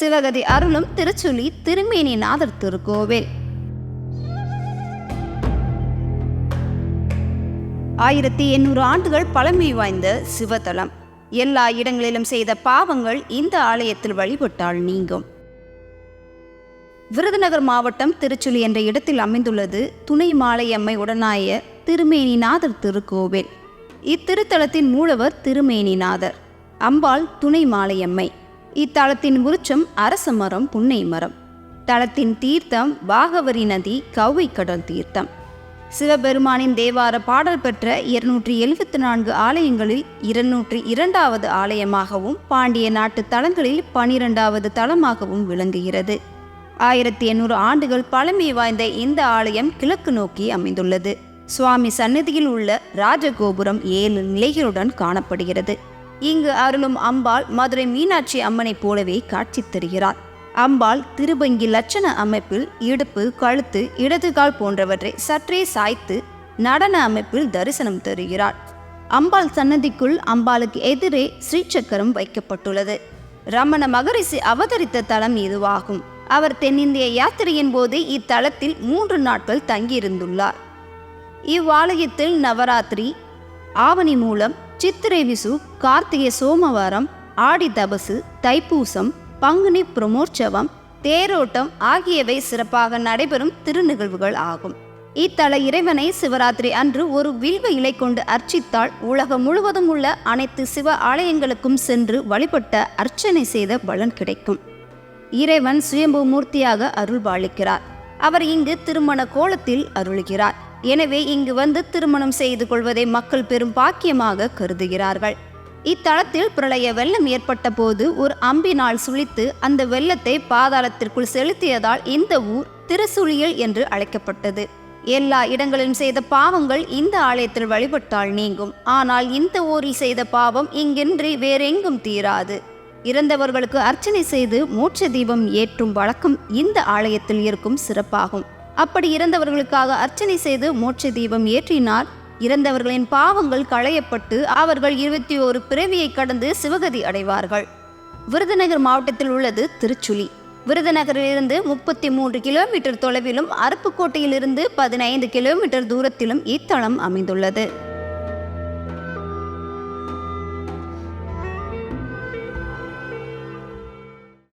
சிவகதி அருளும் திருச்சுழி திருமேனிநாதர் திருக்கோவில். ஆயிரத்தி எண்ணூறு ஆண்டுகள் பழமை வாய்ந்த சிவத்தலம். எல்லா இடங்களிலும் செய்த பாவங்கள் இந்த ஆலயத்தில் வழிபட்டால் நீங்கும். விருதுநகர் மாவட்டம் திருச்சுழி என்ற இடத்தில் அமைந்துள்ளது துணை மாலையம்மை உடனாய திருமேனிநாதர் திருக்கோவில். இத்திருத்தலத்தின் மூலவர் திருமேனிநாதர் அம்பாள் துணை மாலையம்மை. இத்தலத்தின் உருச்சம் அரச மரம் புன்னை மரம். தலத்தின் தீர்த்தம் பாகவரி நதி கௌவை கடல் தீர்த்தம். சிவபெருமானின் தேவார பாடல் பெற்ற இருநூற்றி எழுபத்தி நான்கு ஆலயங்களில் இருநூற்றி இரண்டாவது ஆலயமாகவும் பாண்டிய நாட்டு தலங்களில் பனிரெண்டாவது தலமாகவும் விளங்குகிறது. ஆயிரத்தி எண்ணூறு ஆண்டுகள் பழமை வாய்ந்த இந்த ஆலயம் கிழக்கு நோக்கி அமைந்துள்ளது. சுவாமி சன்னதியில் உள்ள ராஜகோபுரம் ஏழு நிலைகளுடன் காணப்படுகிறது. இங்கு அருளும் அம்பாள் மதுரை மீனாட்சி அம்மனைப் போலவே காட்சி தருகிறார் அம்பாள் திருபங்கி லட்சண அமைப்பில் இடுப்பு கழுத்து இடதுகால் போன்றவற்றை சற்றே சாய்த்து நடன அமைப்பில் தரிசனம் தருகிறார் அம்பாள் சன்னதிக்குள் அம்பாளுக்கு எதிரே ஸ்ரீசக்கரம் வைக்கப்பட்டுள்ளது. ரமண மகரிஷி அவதரித்த தலம் இதுவாகும். அவர் தென்னிந்திய யாத்திரையின் போது இத்தலத்தில் மூன்று நாட்கள் தங்கியிருந்துள்ளார். இவ்வாலயத்தில் நவராத்திரி ஆவணி மூலம் சித்திரை விசு கார்த்திகை சோமவாரம் ஆடி தபசு தைப்பூசம் பங்குனி பிரமோற்சவம் தேரோட்டம் ஆகியவை சிறப்பாக நடைபெறும் திருநிகழ்வுகள் ஆகும். இத்தல இறைவனை சிவராத்திரி அன்று ஒரு வில்வ இலை கொண்டு அர்ச்சித்தால் உலகம் முழுவதும் உள்ள அனைத்து சிவ ஆலயங்களுக்கும் சென்று வழிபட்ட அர்ச்சனை செய்த பலன் கிடைக்கும். இறைவன் சுயம்பு மூர்த்தியாக அருள்பாலிக்கிறார். அவர் இங்கு திருமண கோலத்தில் அருளுகிறார். எனவே இங்கு வந்து திருமணம் செய்து கொள்வதை மக்கள் பெரும் பாக்கியமாக கருதுகிறார்கள். இத்தலத்தில் பிரளய வெள்ளம் ஏற்பட்ட போது ஒரு அம்பினால் சுழித்து அந்த வெள்ளத்தை பாதாளத்திற்குள் செலுத்தியதால் இந்த ஊர் திருசுழியல் என்று அழைக்கப்பட்டது. எல்லா இடங்களிலும் செய்த பாவங்கள் இந்த ஆலயத்தில் வழிபட்டால் நீங்கும். ஆனால் இந்த ஊரில் செய்த பாவம் இங்கின்றி வேறெங்கும் தீராது. இறந்தவர்களுக்கு அர்ச்சனை செய்து மோட்ச தீபம் ஏற்றும் வழக்கம் இந்த ஆலயத்தில் இருக்கும் சிறப்பாகும். அப்படி இறந்தவர்களுக்காக அர்ச்சனை செய்து மோட்ச தீபம் ஏற்றினார். இறந்தவர்களின் பாவங்கள் களையப்பட்டு அவர்கள் இருபத்தி ஓரு பிறவியை கடந்து சிவகதி அடைவார்கள். விருதுநகர் மாவட்டத்தில் உள்ளது திருச்சுழி. விருதுநகரிலிருந்து முப்பத்தி மூன்று கிலோமீட்டர் தொலைவிலும் அருப்புக்கோட்டையிலிருந்து பதினைந்து கிலோமீட்டர் தூரத்திலும் இத்தலம் அமைந்துள்ளது.